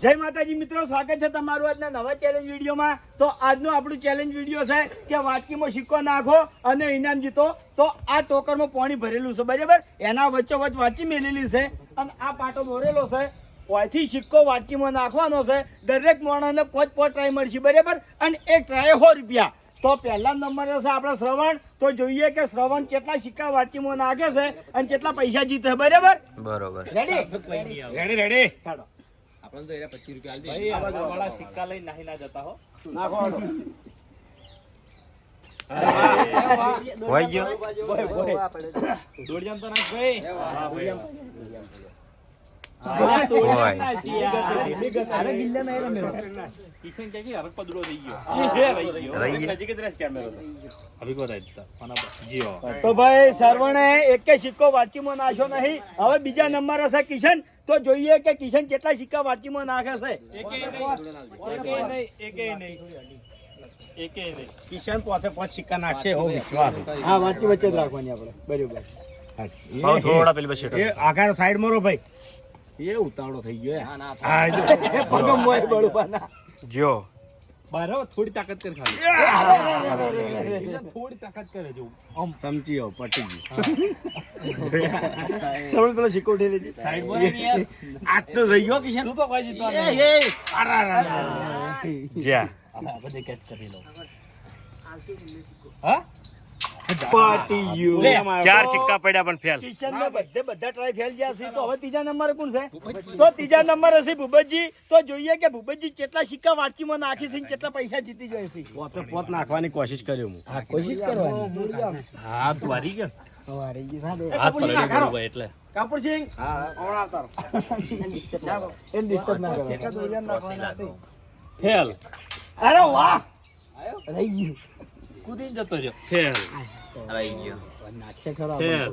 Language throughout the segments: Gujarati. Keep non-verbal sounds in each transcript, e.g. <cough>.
જય માતાજી મિત્રો સ્વાગત છે તમારું આજના નવા ચેલેન્જ વિડીયોમાં. તો આજનું આપણું ચેલેન્જ વીડિયો છે કે વાટકીમાં સિક્કો નાખો અને ઇનામ જીતો. તો આ ટોકરમાં પાણી ભરેલું છે બરાબર? એના વચ્ચોવચ્ચ વાંચી મેલેલી છે અને આ પાટો દોરેલો છે. ઓયથી સિક્કો વાટકીમાં નાખવાનો છે. દરેક માણસને પોચ પોચ ટ્રાય મળશે બરાબર? અને એક ટ્રાય સો રૂપિયા. તો પહેલા નંબર છે આપણા શ્રવણ. તો જોઈએ કે શ્રવણ કેટલા સિક્કા વાટકીમાં નાખે છે અને કેટલા પૈસા જીતે છે બરાબર? બરોબર. રેડી રેડી રેડી સિક્કા લઈને નાહી ના જતા હો. નાખો હાલો. હોય ગયો દોડિયામ. તો નાખ ભાઈ તો. તો ભાઈ સર્વણે એકે સિક્કો વાટકીમાં નાખ્યો નહીં. હવે બીજા નંબર હશે કિશન. તો જોઈએ કે કિશન કેટલા સિક્કા વાંચીમાં નાખે છે. કિશન પોતે પાંચ સિક્કા નાખશે એવો વિશ્વાસ હા વાંચી વચ્ચે જ રાખવાની આપણે બરોબર. આઘાર સાઈડ મારો ભાઈ. એ ઉતાવળો થઈ ગયો જો. આવો, થોડી તાકાત કર ખાલી. થોડી તાકાત કરે જો. આમ. સમજી આવો પટી ગયું. સરવણ પેલો સિક્કો ઉઠી લીધી સાઈડમાં રહી યાર. રહી ગયો કિશન તું તો કોઈ જીતવા એ, એ, અરે, અરે. જ્યાં. હા, બધે કેચ કરી લો. હા? પાટી યુ. ચાર સિક્કા પડ્યા પણ ફેલ કિશન ને બધે બધા ટ્રાય ફેલ ગયા છે તો હવે ત્રીજા નંબર કોણ છે? તો ત્રીજા નંબર હશે ભૂપતજી. તો જોઈએ કે ભૂપતજી કેટલા સિક્કા વાટકીમાં નાખી છે કેટલા પૈસા જીતી જાય છે. પોતે પોત નાખવાની કોશિશ કરી હું. કોશિશ કરવાની. હા તું હારી ગયો? કપૂરસિંહ પકડી આખારો. ભાઈ એટલે. કાપુરસિંહ હા હમણાં આવતા રહો. એને disturb ના કરવાનું. ફેલ અરે વાહ! રહી ગયું. કૂદીને જતો રહ્યો ફેલ રહી ગયો નાખશે ખરો ફેલ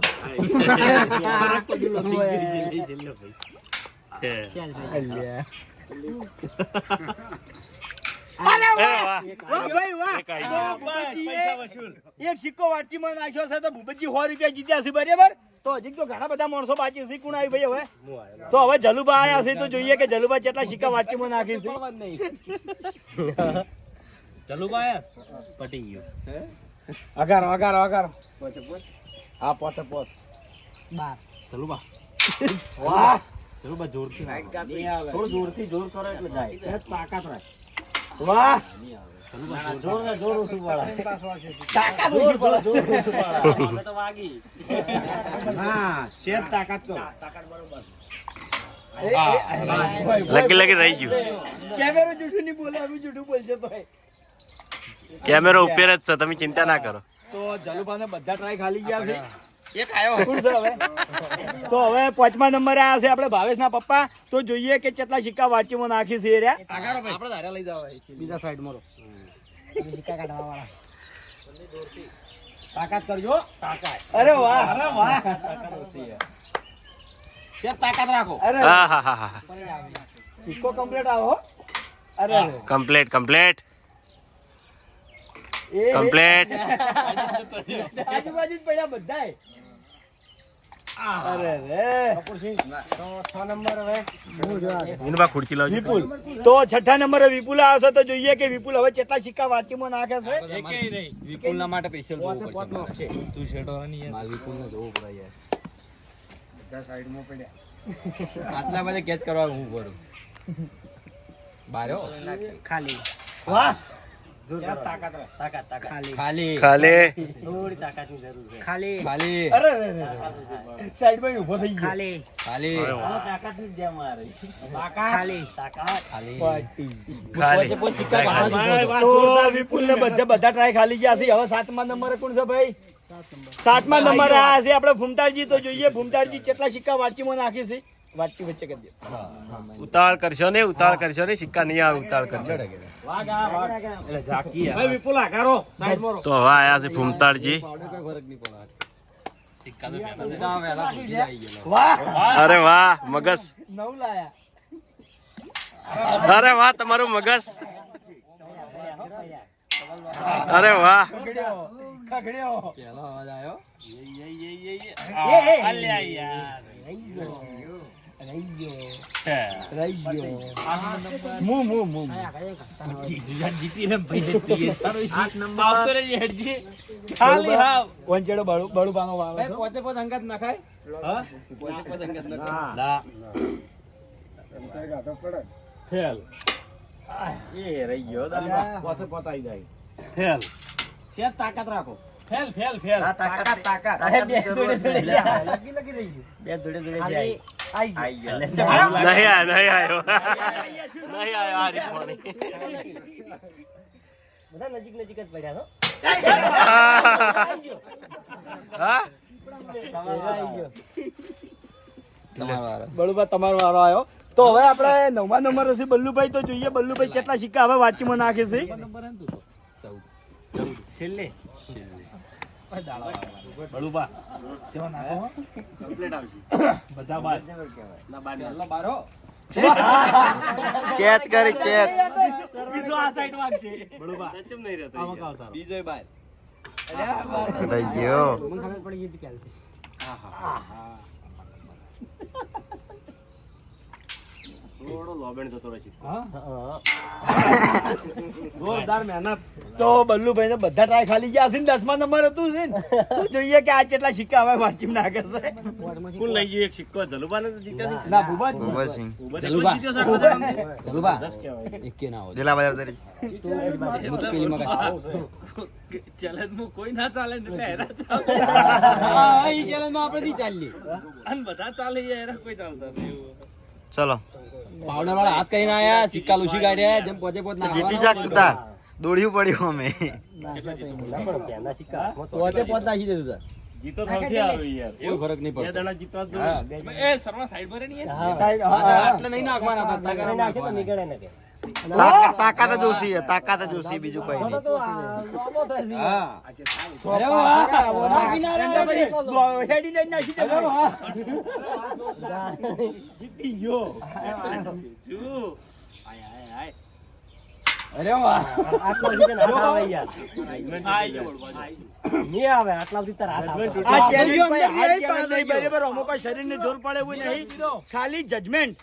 એક સિક્કો વાટકીમાં નાખ્યો છે તો ભૂપતજી સો રૂપિયા જીત્યા છે બરાબર તો હજી તો ઘણા બધા માણસો બાકી છે કોણ આવી ભાઈ હવે તો હવે જલુબા આયા છે તો જોઈએ કે જલુબા કેટલા સિક્કા વાટકીમાં નાખી છે ચાલુ ભાઈ પટી ગયું. અગારો અગારો અગારો. પોતે પોત? હા પોતે પોત. ચાલુ બા. વાહ. ચાલુ બા જોરથી. થોડું જોરથી જોર કરો એટલે જાય. છે તાકાત રાખ વાહ. જોર જોર જોર ઓછું પડે તાકાત ઓછી પડે. આપણે તો વાગી હા તાકાત કરો. ભાઈ, ભાઈ, લગી લગી રહી ગયું. કેમેરો જૂઠું નહીં બોલે અમે જૂઠું બોલશે તો. કેમેરો ઉપર જ છે તમે ચિંતા ના કરો. તો જલુભાને બધા ટ્રાય ખાલી ગયા છે. એક છે હવે? તો હવે પાંચમા નંબરે આવ્યા છે આપણે ભાવેશના પપ્પા. તો જોઈએ કે કેટલા સિક્કા વાટકીમાં નાખી છે એ રહ્યા. ભાઈ. આપણે ધારા લઈ જાવ બીજા સાઈડ મારો તાકાત કરજો. તાકાત. અરે વાહ. અરે વાહ. તાકાત રાખો. અરે. હા હા હા હા સિક્કો કમ્પ્લીટ આવો અરે. કમ્પ્લીટ કમ્પ્લેટ કમ્પ્લેટ <laughs> આજુબાજુ પડ્યા બધાય. અરે રે. કપૂરસિંહ તો છ નંબર હવે એનું બા ખુડકી લાવજો. વિપુલ. તો છઠ્ઠા નંબરે વિપુલ આવશે તો જોઈએ કે વિપુલ હવે કેટલા સિક્કા વાટકીમાં નાખે છે. એકેય નહીં. માટે સ્પેશિયલ પોતે તું શેઠો ની યાર. જોવું પડે યાર. બધા સાઈડમાં પડ્યા. આટલા બધા કેચ કરવા હું પડું બારો ખાલી. વાહ. સહેજ તાકાત રાખ તાકાત તાકાત. ખાલી. ખાલી. થોડી તાકાતની જરૂર છે. ખાલી. ખાલી. અરે રે રે સાઈડમાં ઊભો થઈ ગયો. ખાલી. ખાલી. તાકાતની જ જેમ મારે તાકાત. ખાલી. તાકાત. ખાલી. ખાલી. તો વિપુલ ને બધા બધા ટ્રાય ખાલી ગયા છે. હવે સાતમા નંબરે કોણ છે ભાઈ? સાતમા. નંબર આ છે. આપણે ભૂમતાળજી તો જોઈએ. ભૂમતાળજી કેટલા સિક્કા વાટકીમાં નાખી છે? વાટકી વચ્ચે કરી દે. ઉતાળ કરશો ને ઉતાળ કરશો ને સિક્કા નહીં આવે ઉતાળ કરશો. વાગ આ વાગ એટલે ઝાકી ભાઈ વિપુલ આગારો સાઈડ મારો તો હવે આયા છે ફૂમતાળજી અરે વાહ મગસ. અરે વાહ તમારું મગસ. અરે વાહ. ખગડ્યો અવાજ આવ્યો ફેલ એ રહી ગયો પોતે પોતાઈ જાય ફેલ છે તાકાત રાખો ફેલ ફેલ ફેલ. તાકાત તાકાત બે જોડે જોડે જાય. બે જોડે જોડે જાય. આઈ ગયો. નહીં આયો નહીં આયો. <laughs> નહીં આયો આ રીતમાં બધા નજીક નજીક જ પડ્યા છો હા? તમારો. વારો. તમારો વારો આવ્યો. તો હવે આપણે નવમા નંબર હશે બલ્લુભાઈ તો જોઈએ. બલ્લુભાઈ કેટલા સિક્કા હવે વાંચીમાં નાખે છે? છેલ્લે. કેચ કરી કેચ. બીજો આ સાઈડ વાગશે બળુબા ચમ નહીં રહેતો આમાં કાવ તારો. બીજોય બાર. રહી ગયો. મને ખબર પડી ગઈ હતી ક્યારે થોડો લોબેણ થતો રહે છે. <laughs> જોરદાર મહેનત. તો બલ્લુભાઈ ને બધા ટ્રાય ખાલી ગયા છે ને દસમા નંબર હતું છે ને. તો જોઈએ કે આ કેટલા સિક્કા હવે વાંચીમાં નાખે છે. કોણ લઈ ગયું? એક સિક્કો. જલુબાને તો જીત્યા ના? ભૂપત ભૂપતસિંહ જલુબા. જલુબા. એકે ના હોય. જિલ્લા બજાર તરી હું તો પેલીમાં કાઢ. ચેલેન્જમાં કોઈ ના ચાલે ને ચાલે. હા, ઈ માં આપણે નહીં ચાલીએ. અને બધા ચાલે છે કોઈ ચાલતા નહીં. ચલો. પાવડા વાળા હાથ કરીને આયા સિક્કા લુસી કાઢ્યા જેમ પોતે પોતે જીતી જાક તું તાર દોડ્યું પડ્યું અમે પોતે પોત નાખી દીધું તાર. જીતો સૌથી સારું યાર કોઈ ફરક નહીં બે પડતો દણા જીતવા. બે- એ સર્વા સાઈડ પર નહીં સાઈડ. આટલે નહીં નાખવાના નાખશે નાખવાના. તો નીકળે ને કે તાકાત જોશી જ ઓછી તાકાત જ ઓછી બીજું કઈ નહીં. જીતી ગયો. અરે વાહ. આટલા સુધી હાથ આવે યાર. નહીં આવે આટલા સુધી તારા હાથ આ આ challenge ગયો, ભાઈ, અંદર આ ગયો, challenge નહીં, અંદર ગયો. બરાબર અમુક શરીરને જોર પડે એવું નહીં. ખાલી જજમેન્ટ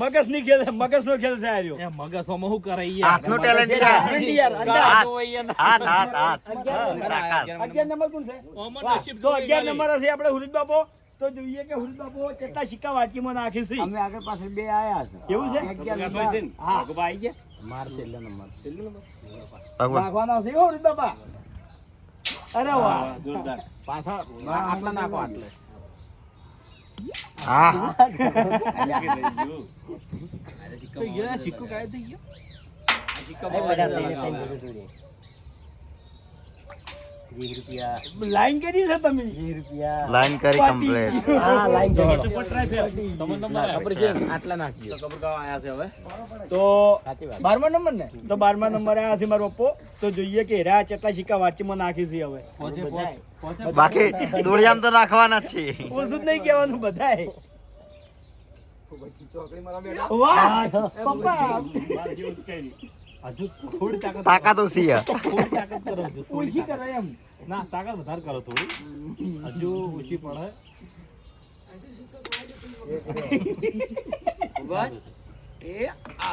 મગજની ખેલ મગજ નો ખેલ છે આ રહ્યો. એ શું કરે યાર? હાથનો ટેલેન્ટ છે. યાર, હાથ તો હાથ હાથ હાથ તાકાત. અગિયાર નંબર કોણ છે? ઓમર નસીબ તો અગિયાર નંબર હશે આપણે હુરિત બાપો. તો જોઈએ કે હુરિત બાપો કેટલા સિક્કા વાટકીમાં નાખી છે. અમે આગળ પાછળ બે આયા છે. એવું છે? હા. માર છેલ્લો નંબર ભગવાન નાખવાના છે હો બાપા અરે વાહ. પાછા આટલા નાખો આટલે. હા. તો યાર સિક્કો કાય થઈ ગયો એ બધા થઈને થઈને જોડે જોડે. વીસ રૂપિયા. લાઈન કરી છે તમે? વીસ રૂપિયા. લાઈન કરી કમ્પ્લીટ. હા લાઈન તમને નંબર ખબર છે? આટલા નાખી. ખબર કાવા આયા છે હવે? તો બારમા નંબર ને? તો બારમા નંબર આયા છે મારો પપ્પો. તો જોઈએ કે હેરા કેટલા સિક્કા વાટકીમાં નાખી છે હવે. બાકી દોડિયામ તો નાખવાના જ છે ઓછું જ નહીં કહેવાનું બધાએ વાહ! પપ્પા! હજુ થોડી તાકાત તાકાત ઓછી થોડી તાકાત કરો હજુ ઓછી કરે એમ. ના તાકાત વધારે કરો થોડી. હજુ ઓછી પડે.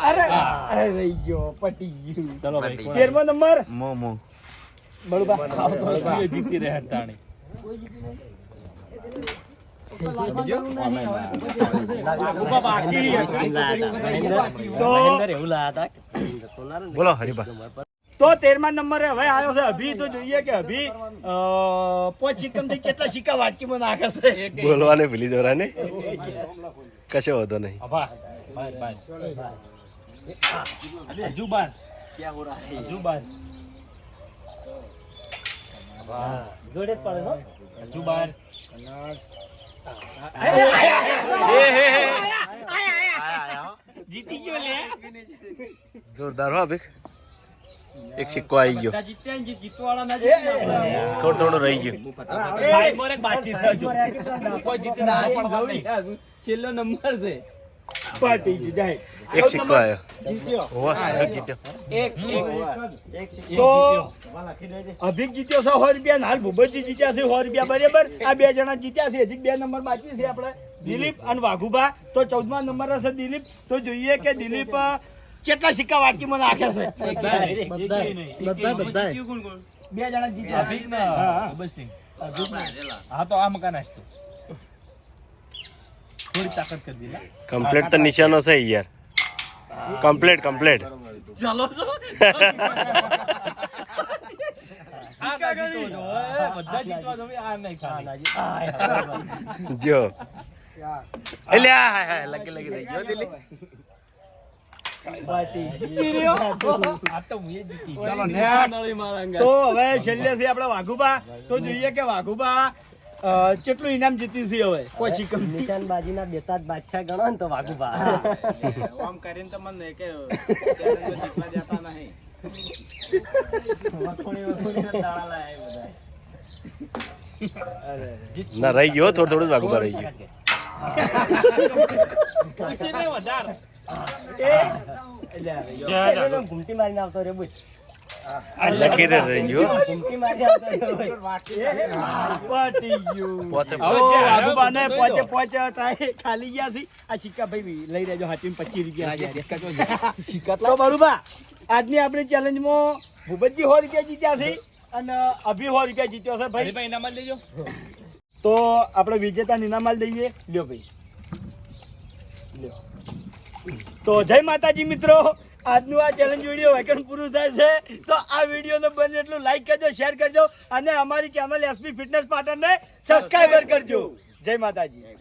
અરે અરે રહી ગયો પટી ગયું. ચલો ભાઈ. તેરમો નંબર? મો મો. બળબા. કોઈ જીતી રહ્યા તાણી તો એવું લાયા હતા. બોલો હરીબા તો તેરમા નંબરે હવે આવ્યો છે. અભી તો જોઈએ કે અભી પોચ સિક્કમથી કેટલા સિક્કા વાટકીમાં નાખે છે. બોલવાને ભૂલી જવરા ને? કશો વાંધો નહીં. બાર હજુ જોડે જ પડે બાર જીતી ગયો લે જોરદાર હો ભીખ. એક સિક્કો આવી ગયો. થોડું થોડું રહી ગયું. બાકી છેલ્લો નંબર છે. પટી ગયું જાય. એક સિક્કો આવ્યો. જીત્યો. હોવા એક જીત્યો. એક એક તો અભિક જીત્યો છે સો રૂપિયા હાલ ભૂપતજી જીત્યા છે સો રૂપિયા બરાબર. આ બે જણા જીત્યા છે હજી બે નંબર બાકી છે આપણે. દિલીપ અને વાઘુભા. તો ચૌદમા નંબર હશે દિલીપ. તો જોઈએ કે દિલીપ કેટલા સિક્કા વાટકીમાં નાખે છે. બધા બધા બે જણા જીત્યા. હા, હા. ઉબેરસિંહ. હા. તો આ મકાન નાખતો થોડી તાકાત કરી દી કમ્પ્લીટ તો નિશાનો છે યાર. કમ્પ્લીટ કમ્પ્લીટ આ ના જીતો જો, એ બધા જીતવા દો, આ નહીં ખાલી. જો. એટલે આ હાય હાય લગી લગી થઈ ગયો દિલીપ તો હું એ જીતી ચાલો તો હવે છેલ્લે છે આપણે વાઘુબા તો જોઈએ કે વાઘુબા કેટલું ઇનામ જીતી છે હવે? કોઈ ના બેતા જ બાદશાહ ગણો ને તો વાઘુબા આમ કરીને તો મને કે જીતવા જતા નહીં. ના રહી ગયો થોડું થોડું વાગુ રહી ગયો. ઘૂમટી મારીને આવતો રે બુચ લકી રે રહી ગયો. ઘૂમટી મારી આવતો રે પતી ગયું પોતે તો પોચે પોચે ટાઈ ખાલી ગયા છે. આ સિક્કા ભાઈ લઈ રહેજો હાથી પચીસ રૂપિયા તો બરુબા આજની આપણી ચેલેન્જમાં ભૂપતજી સો રૂપિયા જીત્યા છે અને અભી સો રૂપિયા જીત્યો છે ભાઈ. હરીભાઈ ઇનામ લેજો તો આપણે વિજેતા ઇનામાલ દઈએ. લ્યો ભાઈ. લ્યો. તો જય માતાજી મિત્રો. આજનું આ ચેલેન્જ વીડિયો વેકન પૂરું થાય છે. તો આ વિડીયોને બને એટલું લાઈક કરજો શેર કરજો અને અમારી ચેનલ એસપી ફિટનેસ પાટણને સબસ્ક્રાઈબર કરજો. જય માતાજી.